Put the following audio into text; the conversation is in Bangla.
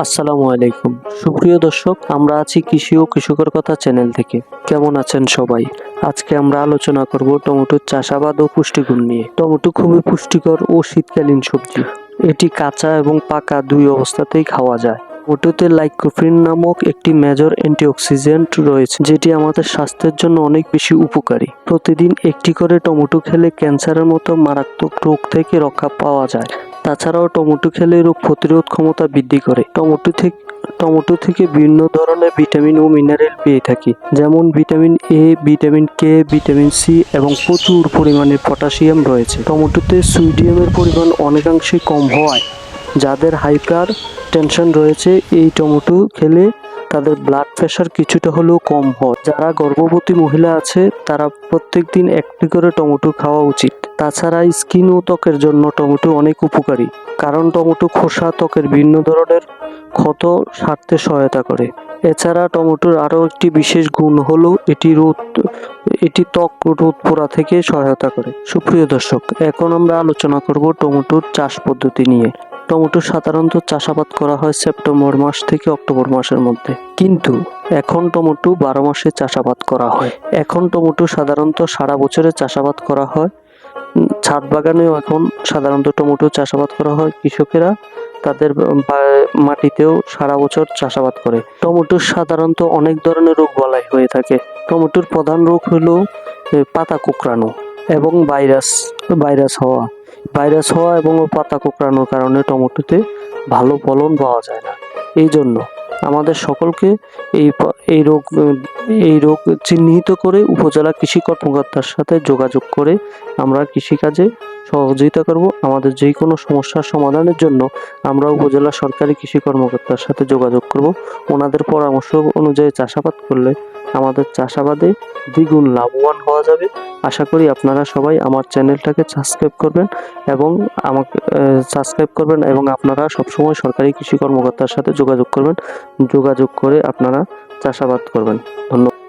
আসসালামু আলাইকুম। সুপ্রিয় দর্শক, আমরা আছি কৃষি ও কৃষকের কথা চ্যানেল থেকে। কেমন আছেন সবাই? আজকে আমরা আলোচনা করব টমেটোর চাষাবাদ ও পুষ্টিগুণ নিয়ে। টমেটো খুবই পুষ্টিকর ও শীতকালীন সবজি। এটি কাঁচা এবং পাকা দুই অবস্থাতেই খাওয়া যায়। টমেটোতে লাইকোফিন নামক একটি মেজর অ্যান্টিঅক্সিডেন্ট রয়েছে, যেটি আমাদের স্বাস্থ্যের জন্য অনেক বেশি উপকারী। প্রতিদিন একটি করে টমেটো খেলে ক্যান্সারের মতো মারাত্মক রোগ থেকে রক্ষা পাওয়া যায়। তাছাড়াও টমেটো খেলে রোগ প্রতিরোধ ক্ষমতা বৃদ্ধি করে। টমেটো থেকে টমেটো থেকে বিভিন্ন ধরনের ভিটামিন ও মিনারেল পেয়ে থাকি, যেমন vitamin A, vitamin K, vitamin C এবং প্রচুর পরিমাণে পটাশিয়াম রয়েছে। টমেটোতে সুইডিয়ামের পরিমাণ অনেকাংশে কম হওয়ায় যাদের হাইপার টেনশন রয়েছে, এই টমেটো খেলে তাদের ব্লাড প্রেশার কিছুটা হলেও কম হয়। যারা গর্ভবতী মহিলা আছে, তারা প্রত্যেকদিন একটি করে টমেটো খাওয়া উচিত। তাছাড়া স্কিন ও ত্বকের জন্য টমেটো অনেক উপকারী, কারণ টমেটো খোসা ত্বকের ভিন্ন ধরনের ক্ষত সারতে সহায়তা করে। এছাড়া টমেটোর আরও একটি বিশেষ গুণ হলো এটি রোদ, এটি ত্বক রোদ পোড়া থেকে সহায়তা করে। সুপ্রিয় দর্শক, এখন আমরা আলোচনা করব টমেটোর চাষ পদ্ধতি নিয়ে। টমেটো সাধারণত চাষাবাদ করা হয় সেপ্টেম্বর মাস থেকে অক্টোবর মাসের মধ্যে। কিন্তু এখন টমেটো বারো মাসে চাষাবাদ করা হয়। এখন টমেটো সাধারণত সারা বছরে চাষাবাদ করা হয়। ছাদ বাগানেও এখন সাধারণত টমেটো চাষাবাদ করা হয়। কৃষকেরা তাদের মাটিতেও সারা বছর চাষাবাদ করে। টমেটোর সাধারণত অনেক ধরনের রোগ বালাই হয়ে থাকে। টমেটোর প্রধান রোগ হলো পাতা কুকরানো এবং ভাইরাস ভাইরাস হওয়া। ভাইরাস হওয়া এবং পাতা কোঁকড়ানোর কারণে টমেটোতে ভালো ফলন পাওয়া যায় না। এই জন্য আমাদের সকলকে এই এই রোগ এই রোগ চিহ্নিত করে উপজেলা কৃষি কর্মকর্তার সাথে যোগাযোগ করে আমরা কৃষিকাজে সহযোগিতা করব। আমাদের যে কোনো সমস্যার সমাধানের জন্য আমরা উপজেলা সরকারি কৃষি কর্মকর্তার সাথে যোগাযোগ করব। ওনাদের পরামর্শ অনুযায়ী চাষাবাদ করলে আমাদের চাষাবাদে দ্বিগুণ লাভবান হওয়া যাবে। আশা করি আপনারা সবাই আমার চ্যানেলটাকে সাবস্ক্রাইব করবেন এবং আমাকে সাবস্ক্রাইব করবেন এবং আপনারা সবসময় সরকারি কৃষি কর্মকর্তার সাথে যোগাযোগ করবেন। যোগাযোগ করে আপনারা চাষাবাদ করবেন। ধন্যবাদ।